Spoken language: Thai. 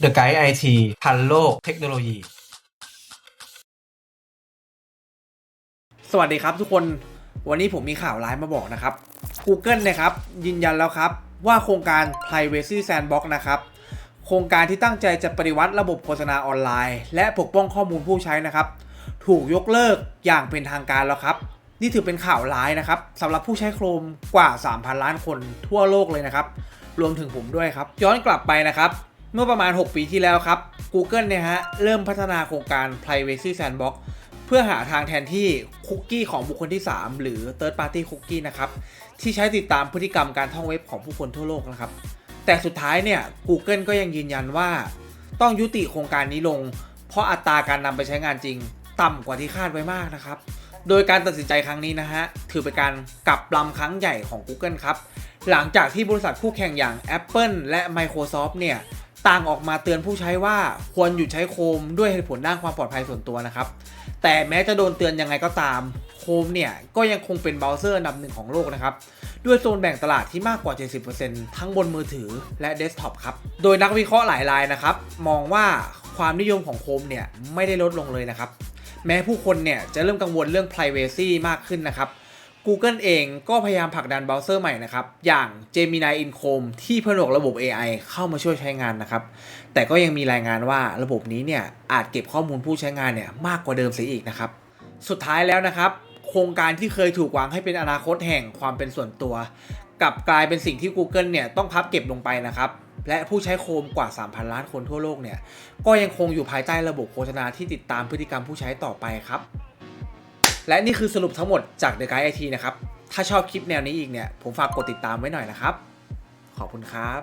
The Guide IT ทันโลกเทคโนโลยี สวัสดีครับทุกคนวันนี้ผมมีข่าวร้ายมาบอกนะครับ Google นะครับยืนยันแล้วครับ ว่าโครงการ Privacy Sandbox นะครับ โครงการที่ตั้งใจจะปฏิวัติระบบโฆษณาออนไลน์ และปกป้องข้อมูลผู้ใช้นะครับ ถูกยกเลิกอย่างเป็นทางการแล้วครับ นี่ถือเป็นข่าวร้ายนะครับสำหรับผู้ใช้โครมกว่า 3,000 ล้านคนทั่วโลกเลยนะครับ รวมถึงผมด้วยครับ ย้อนกลับไปนะครับ เมื่อประมาณ 6 ปีที่แล้วครับ Google เนี่ยฮะเริ่มพัฒนาโครงการ Privacy Sandbox เพื่อหาทางแทนที่คุกกี้ของบุคคลที่ 3 หรือ Third Party Cookie นะครับ ที่ใช้ติดตามพฤติกรรมการท่องเว็บของผู้คนทั่วโลกนะครับ แต่สุดท้ายเนี่ย Google ก็ยังยืนยันว่า ต้องยุติโครงการนี้ลง เพราะอัตราการนำไปใช้งานจริง ต่ำกว่าที่คาดไว้มากนะครับ โดยการตัดสินใจครั้งนี้นะฮะ ถือเป็นการกลับลำครั้งใหญ่ของ Google ครับหลังจากที่บริษัทคู่แข่งอย่าง Apple และ Microsoft เนี่ย ต่างออกมาเตือนผู้ใช้ว่าควรหยุดใช้โคมด้วยเหตุผลด้านความปลอดภัยส่วนตัวนะครับ แต่แม้จะโดนเตือนยังไงก็ตาม โคมเนี่ยก็ยังคงเป็นเบราว์เซอร์อันดับหนึ่งของโลกนะครับ ด้วยโซนแบ่งตลาดที่มากกว่า 70%ทั้งบนมือถือและเดสก์ท็อปครับ โดยนักวิเคราะห์หลายรายนะครับ มองว่าความนิยมของโคมเนี่ยไม่ได้ลดลงเลยนะครับ แม้ผู้คนเนี่ยจะเริ่มกังวลเรื่อง Privacy มากขึ้นนะครับ Google เองก็พยายามผลักดันเบราว์เซอร์ใหม่นะครับ อย่าง Gemini in Chrome ที่ผนวกระบบ AI เข้ามาช่วยใช้งานนะครับ แต่ก็ยังมีรายงานว่าระบบนี้เนี่ยอาจเก็บข้อมูลผู้ใช้งานเนี่ยมากกว่าเดิมเสียอีกนะครับ สุดท้ายแล้วนะครับ โครงการที่เคยถูกวางให้เป็นอนาคตแห่งความเป็นส่วนตัว กลับกลายเป็นสิ่งที่ Google เนี่ยต้องพับเก็บลงไปนะครับและผู้ใช้โคมกว่า 3,000 ล้านคนทั่วโลกเนี่ยก็ยังคงอยู่ภายใต้ระบบโฆษณาที่ติดตามพฤติกรรมผู้ใช้ต่อไปครับ และนี่คือสรุปทั้งหมดจาก The Guide IT นะครับ ถ้าชอบคลิปแนวนี้อีกเนี่ย ผมฝากกดติดตามไว้หน่อยนะครับ ขอบคุณครับ